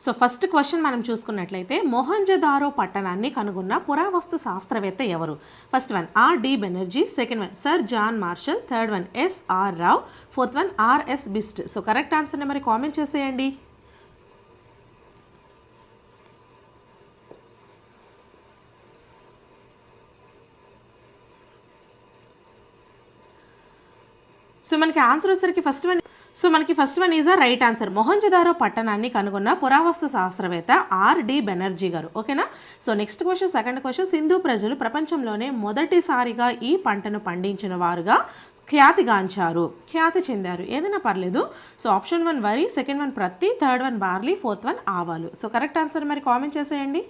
So first question మనం చూసుకున్నట్లయితే మొహంజదారో పట్టణాన్ని కనుగొన్న పురావస్తు శాస్త్రవేత్త ఎవరు? First one R D Banerjee second one sir John Marshall third one S R Rao fourth one R S Bisht so correct ఆన్సర్ని మరి కామెంట్ చేసేయండి. సో మనకి ఆన్సర్ వచ్చేసరికి ఫస్ట్ వన్ సో మనకి first one is the right answer Mohenjodaro పట్టణాన్ని కనుగొన్న పురావస్తు శాస్త్రవేత్త ఆర్ డి బెనర్జీ గారు. ఓకేనా? So next question second question Sindhu ప్రజలు ప్రపంచంలోనే మొదటిసారిగా ఈ పంటను పండించిన వారుగా ఖ్యాతిగాంచారు ఖ్యాతి చెందారు. ఏదైనా పర్లేదు. సో ఆప్షన్ వన్ వరి సెకండ్ వన్ ప్రత్తి third one barley fourth one ఆవాలు. సో కరెక్ట్ ఆన్సర్ మరి కామెంట్ చేసేయండి.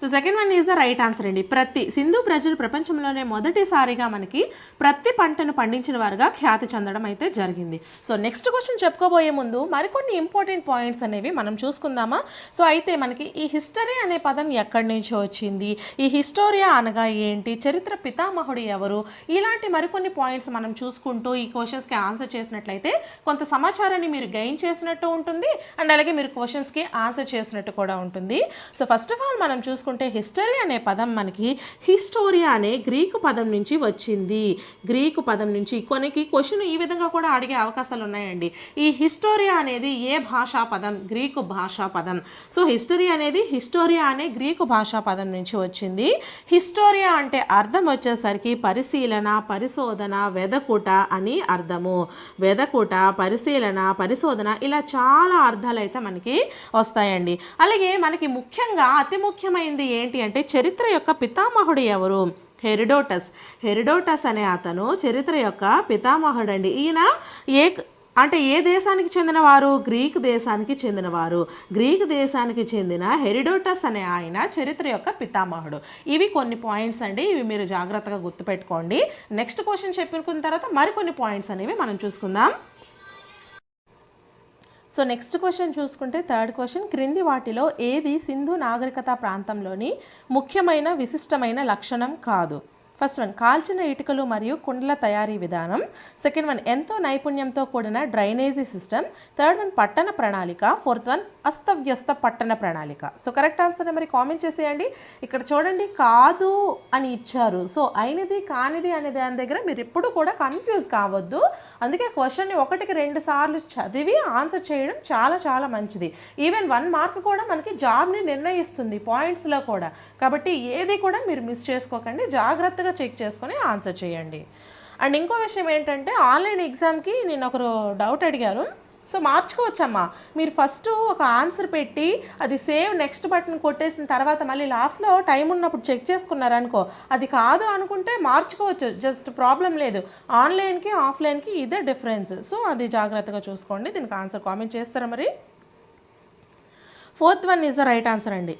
So second one is the right answer అండి. ప్రతి సింధు ప్రజలు ప్రపంచంలోనే మొదటిసారిగా మనకి ప్రతి పంటను పండించిన వారుగా ఖ్యాతి చెందడం అయితే జరిగింది. సో నెక్స్ట్ క్వశ్చన్ చెప్పుకోబోయే ముందు మరికొన్ని ఇంపార్టెంట్ పాయింట్స్ అనేవి మనం చూసుకుందామా? సో అయితే మనకి ఈ హిస్టరీ అనే పదం ఎక్కడి నుంచి వచ్చింది? ఈ హిస్టోరియా అనగా ఏంటి? చరిత్ర పితామహుడు ఎవరు? ఇలాంటి మరికొన్ని పాయింట్స్ మనం చూసుకుంటూ ఈ క్వశ్చన్స్కి ఆన్సర్ చేసినట్లయితే కొంత సమాచారాన్ని మీరు గెయిన్ చేసినట్టు ఉంటుంది. అండ్ అలాగే మీరు క్వశ్చన్స్కి ఆన్సర్ చేసినట్టు కూడా ఉంటుంది. సో ఫస్ట్ ఆఫ్ ఆల్ మనం చూసుకుంటే హిస్టరీ అనే పదం మనకి హిస్టోరియా అనే గ్రీకు పదం నుంచి వచ్చింది. గ్రీకు పదం నుంచి కొనికి క్వశ్చన్ ఈ విధంగా కూడా అడిగే అవకాశాలు ఉన్నాయండి. ఈ హిస్టోరియా అనేది ఏ భాషా పదం? గ్రీకు భాషా పదం. సో హిస్టరీ అనేది హిస్టోరియా అనే గ్రీకు భాషా పదం నుంచి వచ్చింది. హిస్టోరియా అంటే అర్థం వచ్చేసరికి పరిశీలన పరిశోధన వెదకుట అని అర్థము. వెదకుట పరిశీలన పరిశోధన ఇలా చాలా అర్థాలు అయితే మనకి వస్తాయండి. అలాగే మనకి ముఖ్యంగా అతి ముఖ్యమైనది ఏంటి అంటే చరిత్ర యొక్క పితామహుడు ఎవరు? హెరిడోటస్. హెరిడోటస్ అనే అతను చరిత్ర యొక్క పితామహుడు అండి ఈయన ఏ అంటే ఏ దేశానికి చెందినవారు? గ్రీక్ దేశానికి చెందినవారు. గ్రీక్ దేశానికి చెందిన హెరిడోటస్ అనే ఆయన చరిత్ర యొక్క పితామహుడు. ఇవి కొన్ని పాయింట్స్ అండి. ఇవి మీరు జాగ్రత్తగా గుర్తుపెట్టుకోండి. నెక్స్ట్ క్వశ్చన్ చెప్పుకున్న తర్వాత మరికొన్ని పాయింట్స్ అనేవి మనం చూసుకుందాం. సో నెక్స్ట్ క్వశ్చన్ చూసుకుంటే థర్డ్ క్వశ్చన్ క్రింది వాటిలో ఏది సింధు నాగరికత ప్రాంతంలోని ముఖ్యమైన విశిష్టమైన లక్షణం కాదు? ఫస్ట్ వన్ కాల్చిన ఇటుకలు మరియు కుండల తయారీ విధానం. సెకండ్ వన్ ఎంతో నైపుణ్యంతో కూడిన డ్రైనేజీ సిస్టమ్ థర్డ్ వన్ పట్టణ ప్రణాళిక. ఫోర్త్ వన్ అస్తవ్యస్త పట్టణ ప్రణాళిక. సో కరెక్ట్ ఆన్సర్ మరి కామెంట్ చేసేయండి. ఇక్కడ చూడండి కాదు అని ఇచ్చారు. సో అయినది కానిది అనే దాని దగ్గర మీరు ఎప్పుడు కూడా కన్ఫ్యూజ్ కావద్దు. అందుకే క్వశ్చన్ని ఒకటికి రెండు సార్లు చదివి ఆన్సర్ చేయడం చాలా చాలా మంచిది. ఈవెన్ వన్ మార్క్ కూడా మనకి జాబ్ని నిర్ణయిస్తుంది పాయింట్స్లో కూడా. కాబట్టి ఏది కూడా మీరు మిస్ చేసుకోకండి. జాగ్రత్తగా చెక్ చేసుకొని ఆన్సర్ చేయండి. అండ్ ఇంకో విషయం ఏంటంటే ఆన్లైన్ ఎగ్జామ్కి నేను ఒకరు డౌట్ అడిగారు. సో మార్చుకోవచ్చమ్మా. మీరు ఫస్ట్ ఒక ఆన్సర్ పెట్టి అది సేవ్ నెక్స్ట్ బటన్ కొట్టేసిన తర్వాత మళ్ళీ లాస్ట్లో టైం ఉన్నప్పుడు చెక్ చేసుకున్నారనుకో అది కాదు అనుకుంటే మార్చుకోవచ్చు. జస్ట్ ప్రాబ్లం లేదు. ఆన్లైన్కి ఆఫ్లైన్కి ఇదే డిఫరెన్స్. సో అది జాగ్రత్తగా చూసుకోండి. దీనికి ఆన్సర్ కామెంట్ చేస్తారా మరి? Fourth one is the right answer అండి.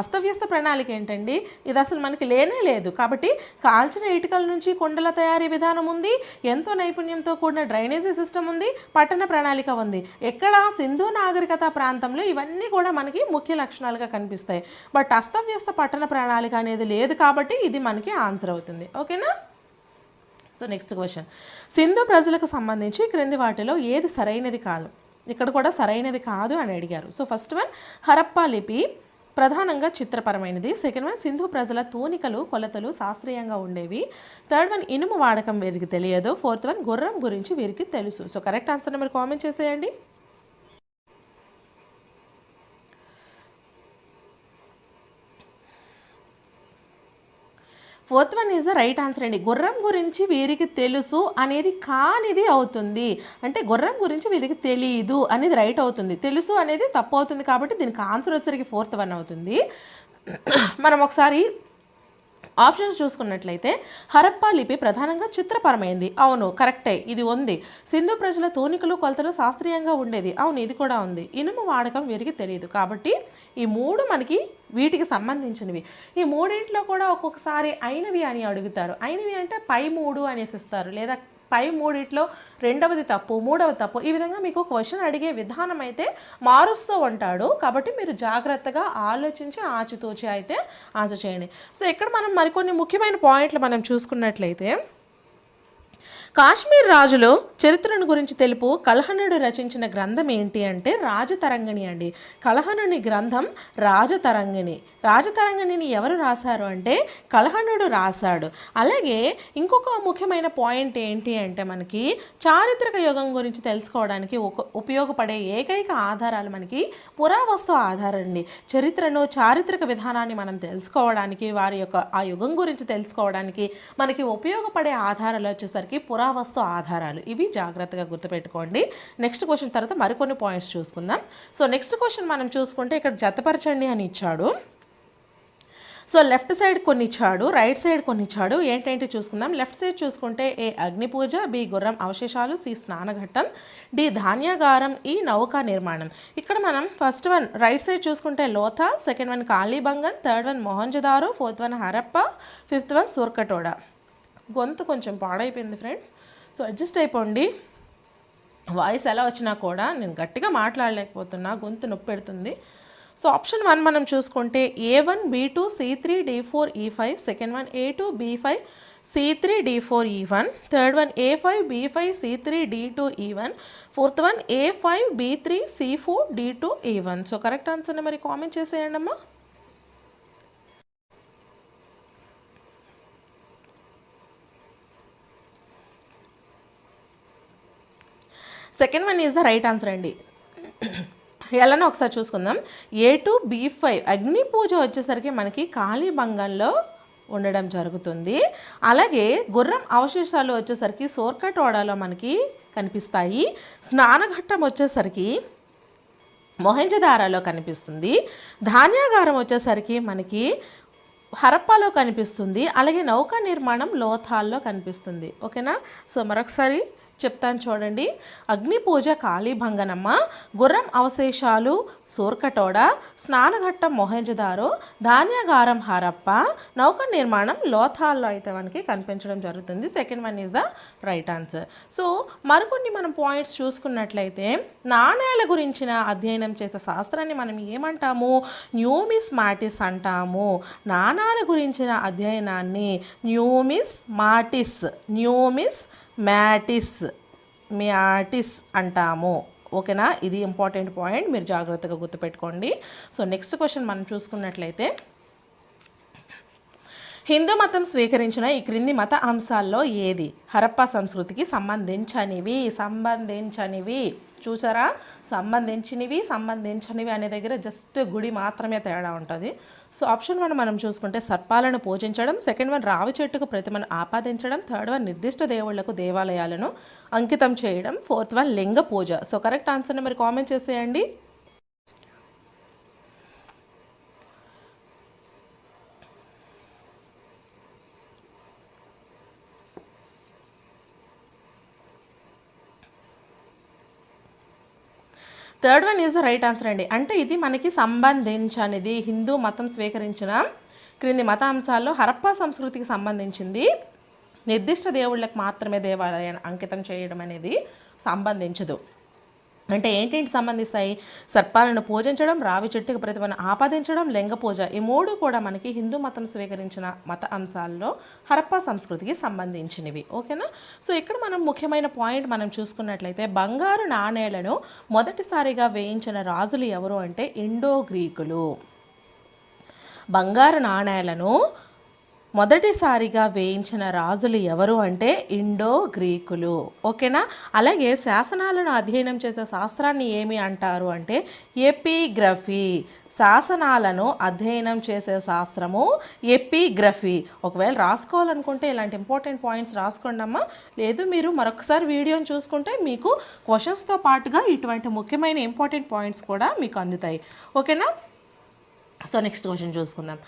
అస్తవ్యస్త ప్రణాళిక ఏంటండి? ఇది అసలు మనకి లేనే లేదు. కాబట్టి కాల్చిన ఇటుకల నుంచి కుండల తయారీ విధానం ఉంది. ఎంతో నైపుణ్యంతో కూడిన డ్రైనేజీ సిస్టమ్ ఉంది. పట్టణ ప్రణాళిక ఉంది. ఎక్కడ సింధు నాగరికత ప్రాంతంలో ఇవన్నీ కూడా మనకి ముఖ్య లక్షణాలుగా కనిపిస్తాయి. బట్ అస్తవ్యస్త పట్టణ ప్రణాళిక అనేది లేదు కాబట్టి ఇది మనకి ఆన్సర్ అవుతుంది. ఓకేనా? So next question. సింధు ప్రజలకు సంబంధించి క్రింది వాటిలో ఏది సరైనది కాదు? ఇక్కడ కూడా సరైనది కాదు అని అడిగారు. సో ఫస్ట్ వన్ హరప్పా లిపి ప్రధానంగా చిత్రపరమైనది. సెకండ్ వన్ సింధు ప్రజల తూనికలు కొలతలు శాస్త్రీయంగా ఉండేవి. థర్డ్ వన్ ఇనుము వాడకం వీరికి తెలియదు. ఫోర్త్ వన్ గుర్రం గురించి వీరికి తెలుసు. సో కరెక్ట్ ఆన్సర్ మీరు కామెంట్ చేసేయండి. Fourth one is the right answer అండి. గుర్రం గురించి వీరికి తెలుసు అనేది కానిది అవుతుంది. అంటే గుర్రం గురించి వీరికి తెలియదు అనేది రైట్ అవుతుంది. తెలుసు అనేది తప్పు అవుతుంది కాబట్టి దీనికి ఆన్సర్ వచ్చేసరికి ఫోర్త్ వన్ అవుతుంది. మనం ఒకసారి ఆప్షన్స్ చూసుకున్నట్లయితే హరప్పా లిపి ప్రధానంగా చిత్రపరమైంది. అవును కరెక్టే ఇది ఉంది. సింధు ప్రజల తూనికలు కొలతలు శాస్త్రీయంగా ఉండేది. అవును ఇది కూడా ఉంది. ఇనుము వాడకం వీరికి తెలియదు. కాబట్టి ఈ మూడు మనకి వీటికి సంబంధించినవి. ఈ మూడింట్లో కూడా ఒక్కొక్కసారి అయినవి అని అడుగుతారు. అయినవి అంటే పై మూడు అనేసి ఇస్తారు లేదా పై మూడిట్లో రెండవది తప్పు మూడవది తప్పు. ఈ విధంగా మీకు క్వశ్చన్ అడిగే విధానం అయితే మారుస్తూ ఉంటాడు. కాబట్టి మీరు జాగ్రత్తగా ఆలోచించి ఆచితూచి అయితే ఆన్సర్ చేయండి. సో ఇక్కడ మనం మరికొన్ని ముఖ్యమైన పాయింట్లు మనం చూసుకున్నట్లయితే కాశ్మీర్ రాజులు చరిత్రను గురించి తెలుపు కలహనుడు రచించిన గ్రంథం ఏంటి అంటే రాజతరంగిణి అండి. కలహనుని గ్రంథం రాజతరంగిణి. రాజతరంగిణిని ఎవరు రాశారు అంటే కలహనుడు రాశాడు. అలాగే ఇంకొక ముఖ్యమైన పాయింట్ ఏంటి అంటే మనకి చారిత్రక యుగం గురించి తెలుసుకోవడానికి ఒక ఉపయోగపడే ఏకైక ఆధారాలు మనకి పురావస్తు ఆధారం అండి చరిత్రను చారిత్రక విధానాన్ని మనం తెలుసుకోవడానికి వారి యొక్క ఆ యుగం గురించి తెలుసుకోవడానికి మనకి ఉపయోగపడే ఆధారాలు వచ్చేసరికి పురా పురావస్తు ఆధారాలు. ఇవి జాగ్రత్తగా గుర్తుపెట్టుకోండి. నెక్స్ట్ క్వశ్చన్ తర్వాత మరికొన్ని పాయింట్స్ చూసుకుందాం. సో నెక్స్ట్ క్వశ్చన్ మనం చూసుకుంటే ఇక్కడ జతపరచండి అని ఇచ్చాడు. సో లెఫ్ట్ సైడ్ కొన్ని ఇచ్చాడు రైట్ సైడ్ కొన్ని ఇచ్చాడు. ఏంటంటే చూసుకుందాం. లెఫ్ట్ సైడ్ చూసుకుంటే ఏ అగ్ని పూజ బి గుర్రం అవశేషాలు సి స్నానఘట్టం డి ధాన్యాగారం ఈ నౌకా నిర్మాణం. ఇక్కడ మనం ఫస్ట్ వన్ రైట్ సైడ్ చూసుకుంటే Lothal second one Kalibangan third one Mohenjodaro fourth one Harappa fifth one Surkotada. గొంతు కొంచెం పాడైపోయింది ఫ్రెండ్స్. సో అడ్జస్ట్ అయిపోండి. వాయిస్ ఎలా వచ్చినా కూడా నేను గట్టిగా మాట్లాడలేకపోతున్నా గొంతు నొప్పి పెడుతుంది. సో ఆప్షన్ వన్ మనం చూసుకుంటే A one B two C three D four E five second one A two B five C three D four E one third one A five B five C three D two E one fourth one A five B three C four D two E one so correct ఆన్సర్ని మరి comment చేసేయండి అమ్మా second one is the right answer అండి. ఎలానో ఒకసారి చూసుకుందాం. A to be five అగ్ని పూజ వచ్చేసరికి మనకి కాళీబంగంలో ఉండడం జరుగుతుంది. అలాగే గుర్రం అవశేషాలు వచ్చేసరికి సోర్కటోడాలో మనకి కనిపిస్తాయి. స్నానఘట్టం వచ్చేసరికి మొహంజదారాలో కనిపిస్తుంది. ధాన్యాగారం వచ్చేసరికి మనకి హరప్పాలో కనిపిస్తుంది. అలాగే నౌకా నిర్మాణం లోథాల్లో కనిపిస్తుంది. ఓకేనా? సో మరొకసారి చెప్తాను చూడండి. అగ్ని పూజ కాళీభంగనమ్మ గుర్రం అవశేషాలు సూర్కటోడ స్నానఘట్టం మొహంజదారో ధాన్యాగారం హారప్ప నౌక నిర్మాణం లోథాల్లో అయితే మనకి కనిపించడం జరుగుతుంది. Second one is the right answer so మరికొన్ని మనం పాయింట్స్ చూసుకున్నట్లయితే నాణ్యాల గురించిన అధ్యయనం చేసే శాస్త్రాన్ని మనం ఏమంటాము? న్యూమిస్ మాటిస్ అంటాము. నాణాల గురించిన అధ్యయనాన్ని న్యూమిస్ మాటిస్ న్యూమిస్ మ్యాటిస్ మ్యాటిస్ అంటాము. ఓకేనా? ఇది ఇంపార్టెంట్ పాయింట్. మీరు జాగ్రత్తగా గుర్తుపెట్టుకోండి. సో నెక్స్ట్ క్వశ్చన్ మనం చూసుకున్నట్లయితే హిందూ మతం స్వీకరించిన ఈ క్రింది మత అంశాల్లో ఏది? హరప్ప సంస్కృతికి సంబంధించనివి సంబంధించనివి. చూసారా? సంబంధించినవి సంబంధించనివి అనే దగ్గర జస్ట్ గుడి మాత్రమే తేడా ఉంటుంది. సో ఆప్షన్ వన్ మనం చూసుకుంటే సర్పాలను పూజించడం సెకండ్ వన్ రావి చెట్టుకు ప్రతిమను ఆపాదించడం థర్డ్ వన్ నిర్దిష్ట దేవుళ్ళకు దేవాలయాలను అంకితం చేయడం ఫోర్త్ వన్ లింగ పూజ. సో కరెక్ట్ ఆన్సర్ని మరి కామెంట్ చేసేయండి. Third one is the right answer అండి. అంటే ఇది మనకి సంబంధించనిది. హిందూ మతం స్వీకరించిన క్రింది మత అంశాల్లో హరప్పా సంస్కృతికి సంబంధించింది. నిర్దిష్ట దేవుళ్ళకి మాత్రమే దేవాలయాన్ని అంకితం చేయడం అనేది సంబంధించదు. అంటే ఏంటేంటి సంబంధిస్తాయి? సర్పాలను పూజించడం రావి చెట్టుకు ప్రతిభను ఆపాదించడం లింగ పూజ ఈ మూడు కూడా మనకి హిందూ మతం స్వీకరించిన మత అంశాల్లో హరప్పా సంస్కృతికి సంబంధించినవి. ఓకేనా? సో ఇక్కడ మనం ముఖ్యమైన పాయింట్ మనం చూసుకున్నట్లయితే బంగారు నాణేలను మొదటిసారిగా వేయించిన రాజులు ఎవరు అంటే ఇండో గ్రీకులు. బంగారు నాణేలను మొదటిసారిగా వేయించిన రాజులు ఎవరు అంటే ఇండో గ్రీకులు. ఓకేనా? అలాగే శాసనాలను అధ్యయనం చేసే శాస్త్రాన్ని ఏమి అంటారు అంటే ఎపిగ్రఫీ. శాసనాలను అధ్యయనం చేసే శాస్త్రము ఎపిగ్రఫీ. ఒకవేళ రాసుకోవాలనుకుంటే ఇలాంటి ఇంపార్టెంట్ పాయింట్స్ రాసుకోండి అమ్మా. లేదు మీరు మరొకసారి వీడియోని చూసుకుంటే మీకు క్వశ్చన్స్తో పాటుగా ఇటువంటి ముఖ్యమైన ఇంపార్టెంట్ పాయింట్స్ కూడా మీకు అందుతాయి. ఓకేనా? సో నెక్స్ట్ క్వశ్చన్ చూసుకుందాం.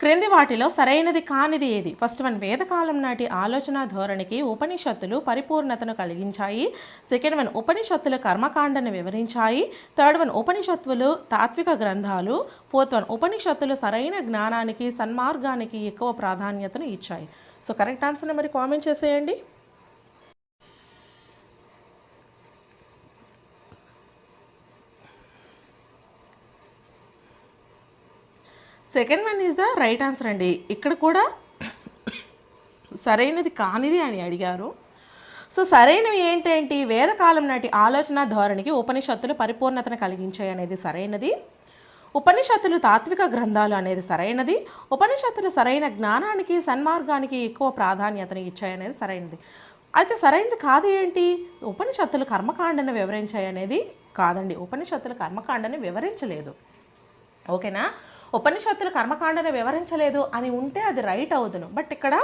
క్రింది వాటిలో సరైనది కానిది ఏది? ఫస్ట్ వన్ వేదకాలం నాటి ఆలోచన ధోరణికి ఉపనిషత్తులు పరిపూర్ణతను కలిగించాయి. సెకండ్ వన్ ఉపనిషత్తులు కర్మకాండను వివరించాయి. థర్డ్ వన్ ఉపనిషత్తులు తాత్విక గ్రంథాలు. ఫోర్త్ వన్ ఉపనిషత్తులు సరైన జ్ఞానానికి సన్మార్గానికి ఎక్కువ ప్రాధాన్యతను ఇచ్చాయి. సో కరెక్ట్ ఆన్సర్ని మరి కామెంట్ చేసేయండి. Second one is the right answer అండి. ఇక్కడ కూడా సరైనది కానిది అని అడిగారు. సో సరైనవి ఏంటేంటి వేదకాలం నాటి ఆలోచన ధోరణికి ఉపనిషత్తులు పరిపూర్ణతను కలిగించాయి అనేది సరైనది. ఉపనిషత్తులు తాత్విక గ్రంథాలు అనేది సరైనది. ఉపనిషత్తులు సరైన జ్ఞానానికి సన్మార్గానికి ఎక్కువ ప్రాధాన్యతను ఇచ్చాయి అనేది సరైనది. అయితే సరైనది కాదు ఏంటి? ఉపనిషత్తులు కర్మకాండను వివరించాయి అనేది కాదండి. ఉపనిషత్తులు కర్మకాండని వివరించలేదు. ఓకేనా? ఉపనిషత్తులు కర్మకాండను వివరించలేదు అని ఉంటే అది రైట్ అవుతును బట్ ఇక్కడ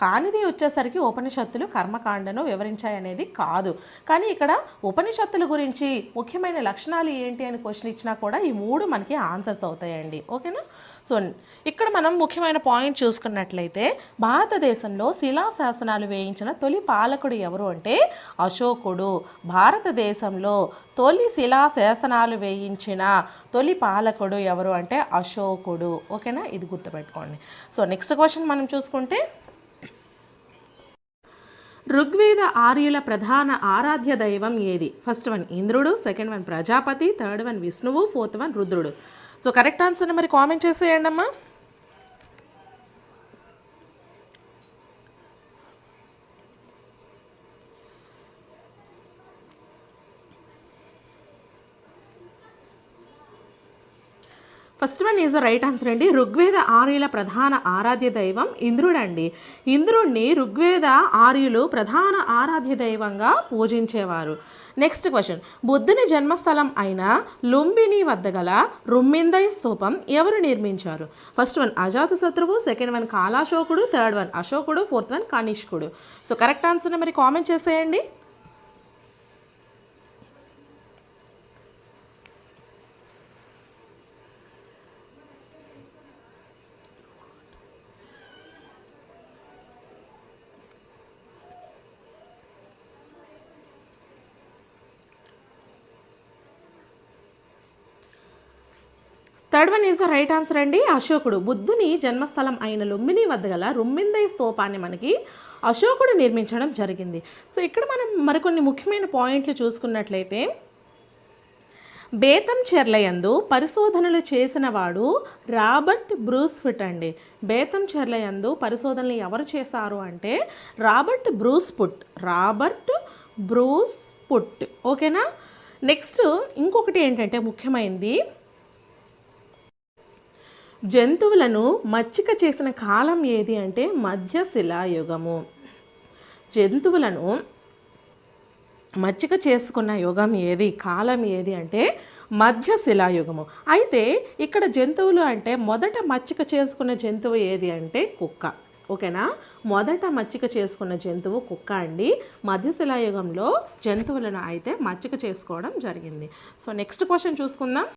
కానిది వచ్చేసరికి ఉపనిషత్తులు కర్మకాండను వివరించాయి అనేది కాదు. కానీ ఇక్కడ ఉపనిషత్తుల గురించి ముఖ్యమైన లక్షణాలు ఏంటి అని క్వశ్చన్ ఇచ్చినా కూడా ఈ మూడు మనకి ఆన్సర్స్ అవుతాయండి. ఓకేనా? సో ఇక్కడ మనం ముఖ్యమైన పాయింట్ చూసుకున్నట్లయితే భారతదేశంలో శిలా శాసనాలు వేయించిన తొలి పాలకుడు ఎవరు అంటే అశోకుడు. భారతదేశంలో తొలి శిలా శాసనాలు వేయించిన తొలి పాలకుడు ఎవరు అంటే అశోక్ అశోకుడు ఓకేనా? ఇది గుర్తుపెట్టుకోండి. సో నెక్స్ట్ క్వశ్చన్ మనం చూసుకుంటే ఋగ్వేద ఆర్యుల ప్రధాన ఆరాధ్య దైవం ఏది? ఫస్ట్ వన్ ఇంద్రుడు second one Prajapati third one విష్ణువు ఫోర్త్ వన్ రుద్రుడు. సో కరెక్ట్ ఆన్సర్ని మరి కామెంట్ చేసేయండి అమ్మా first one is the right answer అండి. ఋగ్వేద ఆర్యుల ప్రధాన ఆరాధ్య దైవం ఇంద్రుడు అండి ఇంద్రుణ్ణి ఋగ్వేద ఆర్యులు ప్రధాన ఆరాధ్య దైవంగా పూజించేవారు. నెక్స్ట్ క్వశ్చన్ బుద్ధుని జన్మస్థలం అయిన లుంబిని వద్ద గల రుమ్మిందై స్తూపం ఎవరు నిర్మించారు? ఫస్ట్ వన్ అజాతశత్రువు సెకండ్ వన్ కాలాశోకుడు థర్డ్ వన్ అశోకుడు. ఫోర్త్ వన్ కనిష్కుడు. సో కరెక్ట్ ఆన్సర్ని మరి కామెంట్ చేసేయండి. Third one is the right answer అండి అశోకుడు. బుద్ధుని జన్మస్థలం అయిన లుంబిని వద్ద గల రుమ్మిందై స్తూపాన్ని మనకి అశోకుడు నిర్మించడం జరిగింది. సో ఇక్కడ మనం మరికొన్ని ముఖ్యమైన పాయింట్లు చూసుకున్నట్లయితే బేతం చెర్లయందు పరిశోధనలు చేసిన వాడు రాబర్ట్ బ్రూస్ఫుట్ అండి. బేతం చెర్లయందు పరిశోధనలు ఎవరు చేశారు అంటే Robert Bruce Foote Robert Bruce Foote. ఓకేనా? నెక్స్ట్ ఇంకొకటి ఏంటంటే ముఖ్యమైనది జంతువులను మచ్చిక చేసిన కాలం ఏది అంటే మధ్య శిలాయుగము జంతువులను మచ్చిక చేసుకున్న యుగం ఏది? కాలం ఏది అంటే మధ్య శిలాయుగము అయితే ఇక్కడ జంతువులు అంటే మొదట మచ్చిక చేసుకున్న జంతువు ఏది అంటే కుక్క. ఓకేనా? మొదట మచ్చిక చేసుకున్న జంతువు కుక్క అండి. మధ్యశిలాయుగంలో జంతువులను అయితే మచ్చిక చేసుకోవడం జరిగింది. సో నెక్స్ట్ క్వశ్చన్ చూసుకుందాం.